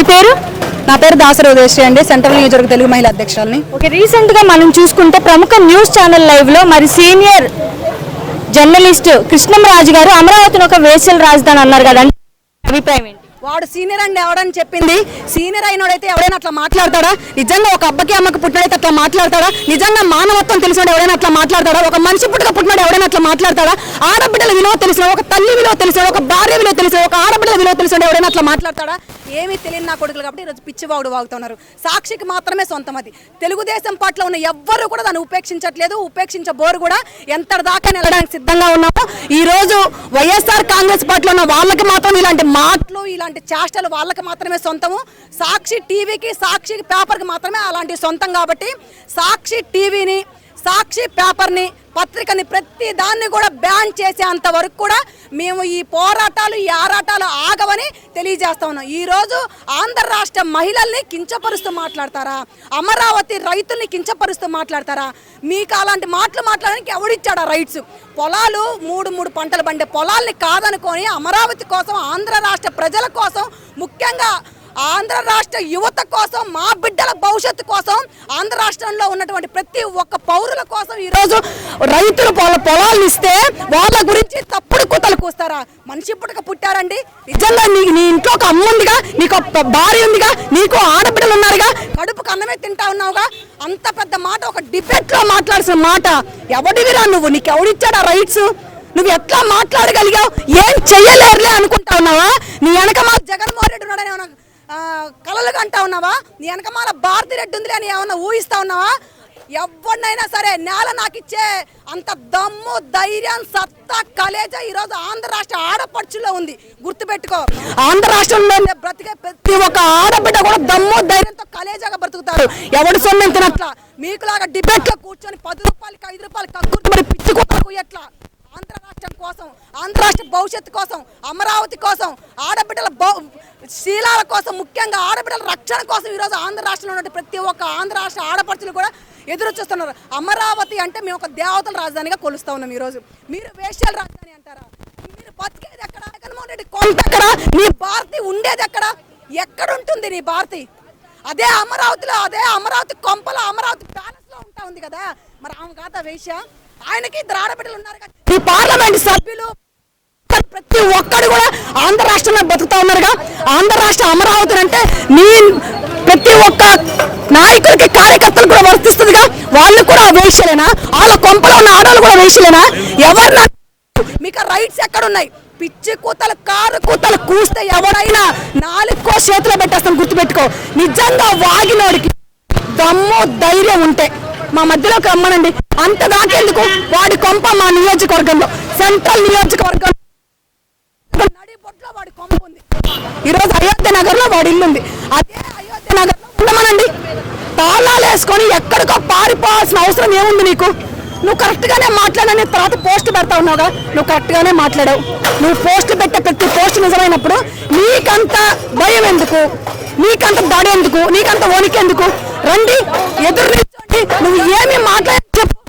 మీ పేరు? నా పేరు దాసరి ఉదయశ్రీ అండి సెంట్రల్ నియోజకవర్గ తెలుగు మహిళా అధ్యక్షులని ఓకే రీసెంట్గా మనం చూసుకుంటే ప్రముఖ న్యూస్ ఛానల్ లైవ్లో మరి సీనియర్ జర్నలిస్ట్ కృష్ణంరాజు గారు అమరావతిని ఒక వేసల్ రాజధాని అన్నారు కదండి అభిప్రాయం ఏంటి? వాడు సీనియర్ అండి ఎవడని చెప్పింది? సీనియర్ అయినోడైతే ఎవడైనా అట్లా మాట్లాడతాడా? నిజంగా ఒక అబ్బకి అమ్మకి పుట్టినైతే అట్లా మాట్లాడతాడా? నిజంగా మానవత్వం తెలిసినోడు ఎవడైనా అట్లా మాట్లాడతాడా? ఒక మనిషి పుట్టుక పుట్టినాడు ఎవడైనా అట్లా మాట్లాడతాడా? ఆడబిడ్డల విలువ తెలిసిన ఒక తల్లి విలువ తెలిసిన ఒక భార్య విలువ తెలిసిన ఒక ఆడబిడ్డల విలువ తెలిసిన ఎవడైనా అట్లా మాట్లాడతాడా? ఏమీ తెలియని నా కొడుకులు కాబట్టి ఈరోజు పిచ్చివాడు వాగుతున్నారు. సాక్షికి మాత్రమే సొంతం అది. తెలుగుదేశం పట్ల ఉన్న ఎవ్వరూ కూడా దాన్ని ఉపేక్షించట్లేదు ఉపేక్షించబోరు కూడా ఎంత దాకా వెళ్ళడానికి సిద్ధంగా ఉన్నామో ఈరోజు వైఎస్ఆర్ కాంగ్రెస్ పార్టీలో ఉన్న వాళ్ళకి మాత్రం ఇలాంటి మాటలు ఇలాంటి చేష్టలు వాళ్ళకి మాత్రమే సొంతము. సాక్షి టీవీకి సాక్షి పేపర్కి మాత్రమే అలాంటి సొంతం కాబట్టి సాక్షి టీవీని సాక్షి పేపర్ని పత్రికని ప్రతి దాన్ని కూడా బ్యాన్ చేసేంత వరకు కూడా మేము ఈ పోరాటాలు ఈ ఆరాటాలు ఆగవని తెలియజేస్తా ఉన్నాం. ఈరోజు ఆంధ్ర రాష్ట్ర మహిళల్ని కించపరుస్తూ మాట్లాడతారా? అమరావతి రైతుల్ని కించపరుస్తూ మాట్లాడతారా? మీకు అలాంటి మాటలు మాట్లాడడానికి ఎవడిచ్చాడా రైట్స్? పొలాలు మూడు మూడు పంటలు పండే పొలాల్ని కాదనుకొని అమరావతి కోసం ఆంధ్ర రాష్ట్ర ప్రజల కోసం ముఖ్యంగా ఆంధ్ర రాష్ట్ర యువత కోసం మా బిడ్డల భవిష్యత్తు కోసం ఆంధ్ర రాష్ట్రంలో ఉన్నటువంటి ప్రతి ఒక్క పౌరుల కోసం ఈరోజు రైతులు పొల పొలాలు ఇస్తే వాళ్ళ గురించి తప్పుడు కూతలు కూస్తారా? మనిషి పుట్టక పుట్టారండి. నిజంగా నీ నీ ఇంట్లో ఒక అమ్మ ఉందిగా నీకు భార్య ఉందిగా నీకు ఆడబిడ్డలు ఉన్నారుగా కడుపుకు అన్నమే తింటా ఉన్నావుగా. అంత పెద్ద మాట ఒక డిబేట్లో మాట్లాడాల్సిన మాట. ఎవడివిరా నువ్వు? నీకు ఎవడిచ్చాడా రైట్స్? నువ్వు ఎట్లా మాట్లాడగలిగావు? ఏం చెయ్యలేరులే అనుకుంటా ఉన్నావా? నీ వెనక మా జగన్మోహన్ రెడ్డి ఉన్నాడని కలలు కంటా ఉన్నావా? నీ వెనకమాల భారతి రెడ్డి ఉందిలే అని ఏమన్నా ఊహిస్తా ఉన్నావా? ఎవరినైనా సరే నేల నాకు ఇచ్చే అంత దమ్ము ధైర్యం సత్తా కలేజ ఈరోజు ఆంధ్ర రాష్ట్ర ఆడపడుచులో ఉంది. గుర్తుపెట్టుకో. ఆంధ్ర రాష్ట్రంలో బ్రతికే ప్రతి ఒక్క ఆడబిడ్డ కూడా దమ్ము ధైర్యంతో కలేజాగా బ్రతుకుతారు. ఎవడు సొమ్మెం తినట్లా మీకులాగా డిబేట్లో కూర్చొని పది రూపాయలకి ఐదు రూపాయలకి కక్కుర్తి మరి పిచ్చి ఎట్లా? ఆంధ్ర రాష్ట్రం కోసం ఆంధ్ర రాష్ట్ర భవిష్యత్తు కోసం అమరావతి కోసం ఆడబిడ్డల శీలాల కోసం ముఖ్యంగా ఆడబిడ్డల రక్షణ కోసం ఈరోజు ఆంధ్ర రాష్ట్రంలో ఉన్న ప్రతి ఒక్క ఆంధ్ర రాష్ట్ర ఆడపడుచులు కూడా ఎదురు చూస్తున్నారు. అమరావతి అంటే మేము ఒక దేవతల రాజధానిగా కొలుస్తా ఉన్నాం ఈరోజు. మీరు వేశ్యాల రాజధాని అంటారా? మీరు బతికేది ఎక్కడ? జగన్మోహన్ రెడ్డి కొంత ఎక్కడ? నీ భారతి ఉండేది ఎక్కడ? ఎక్కడుంటుంది నీ భారతి? అదే అమరావతిలో అదే అమరావతి కొంపలో అమరావతి ప్యాలెస్లో ఉంటా ఉంది కదా. మరి ఆమె కాదా వేశ్య? ఆయనకి ఇద్దరు ఆడబిడ్డలు ఉన్నారు కదా. ఈ పార్లమెంట్ సభ్యులు ప్రతి ఒక్కడు కూడా ఆంధ్ర రాష్ట్రంలో బతుకుతా ఉన్నారుగా. ఆంధ్ర రాష్ట్ర అమరావతి అంటే నీ ప్రతి ఒక్క నాయకులకి కార్యకర్తలు కూడా వర్తిస్తుందిగా. వాళ్ళు కూడా వేషలేనా? వాళ్ళ కొంపలో ఉన్న ఆడవాళ్ళు కూడా వేషలేనా? ఎవరు మీకు రైట్స్ ఎక్కడ ఉన్నాయి పిచ్చి కూతలు కారు కూతలు కూస్తే ఎవరైనా నాలుగో చేతిలో పెట్టేస్తాం గుర్తుపెట్టుకో. నిజంగా వాగినోడికి దమ్ము ధైర్యం ఉంటే. మా మధ్యలోకి రమ్మనండి. అంత దాకేందుకు వాడి కొంప మా నియోజకవర్గంలో సెంట్రల్ నియోజకవర్గం. నడిబొట్లో వాడి కొంప ఉంది. ఈరోజు అయోధ్య నగర్లో వాడి ఇల్లు ఉంది. అదే అయోధ్య నగర్లో ఉండమనండి. తాళాలు వేసుకొని ఎక్కడికో పారిపోవాల్సిన అవసరం ఏముంది నీకు? నువ్వు కరెక్ట్గానే మాట్లాడని తర్వాత పోస్ట్ పెడతా ఉన్నావుగా నువ్వు కరెక్ట్గానే మాట్లాడావు. నువ్వు పోస్ట్ పెట్టే ప్రతి పోస్ట్ నిజమైనప్పుడు నీకంత భయం ఎందుకు? నీకంత దాడి ఎందుకు? నీకంత వణికి ఎందుకు? రండి ఎదురు నిల్చోండి. నువ్వు ఏమి మాట్లాడి చెప్పు.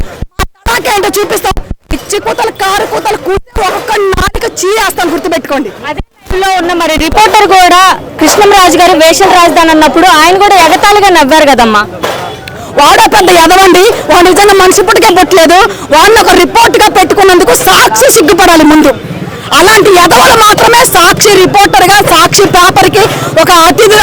ఏంటో చూపిస్తావు పిచ్చి కూతలు కారు కూతలు కూర్చో ఒక్కొక్క నాటిక చీరేస్తాను గుర్తుపెట్టుకోండి. అదే టైంలో ఉన్న మరి రిపోర్టర్ కూడా కృష్ణంరాజు గారు వేషల్ రాజధాని అన్నప్పుడు ఆయన కూడా ఎగతాళిగా నవ్వారు కదమ్మా. వాడో పెద్ద ఎదవండి. వాడు నిజంగా మనిషి పుట్టుకే పుట్టలేదు. వాడిని ఒక రిపోర్ట్గా పెట్టుకున్నందుకు సాక్షి సిగ్గుపడాలి ముందు. అలాంటి ఎదవలు మాత్రమే సాక్షి రిపోర్టర్గా సాక్షి పేపర్కి ఒక అతిథి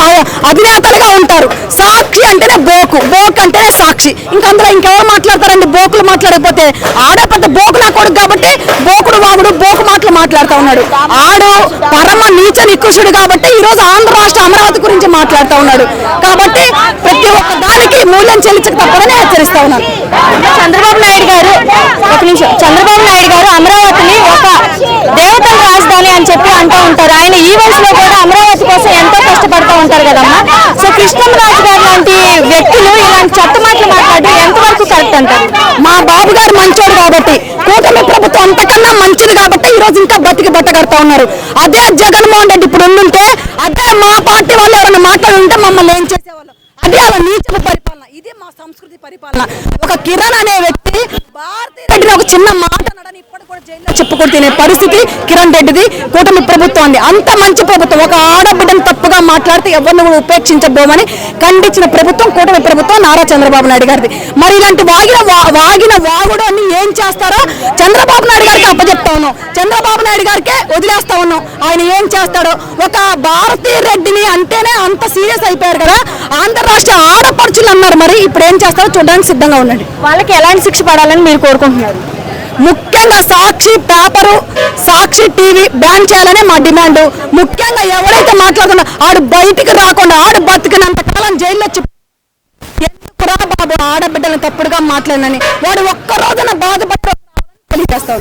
అధినేతలుగా ఉంటారు. సాక్షి అంటేనే బోకు. బోక్ అంటేనే సాక్షి. ఇంకా అందులో ఇంకెవరు మాట్లాడతారండి? బోకులు మాట్లాడకపోతే ఆడే పెద్ద బోకు నా కొడుకు కాబట్టి బోకుడు వాగుడు బోకు మాటలు మాట్లాడుతూ ఉన్నాడు. ఆడు పరమ నీచ నిక్కుషుడు కాబట్టి ఈ రోజు ఆంధ్ర రాష్ట్ర అమరావతి గురించి మాట్లాడుతూ ఉన్నాడు. కాబట్టి ప్రతి ఒక్క దానికి మూల్యం చెల్లించక తప్పదని హెచ్చరిస్తా ఉన్నాను. చంద్రబాబు నాయుడు గారు ఒక నిమిషం. చంద్రబాబు నాయుడు గారు అమరావతిని ఒక దేవతల రాజధాని అని చెప్పి అంటూ ఉంటారు ఆయన ఈవెంట్స్లో కూడా అమరావతి కోసం ఎంతో కష్టపడుతూ ఉంటారు కదమ్మా సో కృష్ణంరాజు గారు లాంటి వ్యక్తులు ఇలాంటి చెత్త మాటలు మాట్లాడడం ఎంతవరకు కరెక్ట్ అంటారు? మా బాబు గారు మంచోడు కాబట్టి కూటమి ప్రభుత్వం అంతకన్నా మంచిది కాబట్టి ఈ రోజు ఇంకా బతికి బట్ట ఉన్నారు. అదే జగన్మోహన్ రెడ్డి ఇప్పుడు ఉండుంటే అదే మా పార్టీ వాళ్ళు ఎవరైనా మాట్లాడుంటే మమ్మల్ని ఏం చేసేవాళ్ళు? అదే అలా నీచపు పరిపాలన. ఇదే మా సంస్కృతి పరిపాలన. ఒక కిరణ్ అనే వ్యక్తి భారతీయ రెడ్డిని ఒక చిన్న మాట నడని చెప్పుకొని తినే పరిస్థితి. కిరణ్ రెడ్డిది కూటమి ప్రభుత్వం అంత మంచి ప్రభుత్వం ఒక ఆడబిడ్డను తప్పుగా మాట్లాడితే ఎవరిని కూడా ఉపేక్షించబోమని ఖండించిన ప్రభుత్వం కూటమి ప్రభుత్వం నారా చంద్రబాబు నాయుడు గారిది. మరి ఇలాంటి వాగిన వా- వాగిన వాగుడు అన్ని ఏం చేస్తారో చంద్రబాబు నాయుడు గారికి అప్పచెప్తా ఉన్నాం. చంద్రబాబు నాయుడు గారికే వదిలేస్తా ఉన్నాం. ఆయన ఏం చేస్తాడో ఒక భారతీ రెడ్డిని అంటేనే అంత సీరియస్ అయిపోయారు కదా. ఆంధ్ర రాష్ట్ర ఆడపడుచులు అన్నారు మరి ఇప్పుడు ఏం చేస్తారో చూడడానికి సిద్ధంగా ఉండండి. వాళ్ళకి ఎలాంటి శిక్ష పడాలని మీరు కోరుకుంటున్నారు? ముఖ్యంగా Sakshi paper Sakshi TV ban చేయాలనే మా డిమాండ్ ముఖ్యంగా ఎవరైతే మాట్లాడుతున్నా ఆడు బయటికి రాకుండా ఆడు బతికినంత కాలం జైల్లో ఎందుకురా బాబు? ఆడబిడ్డలను తప్పుడుగా మాట్లాడినని. వాడు ఒక్క రోజున బాధపడి తెలియజేస్తా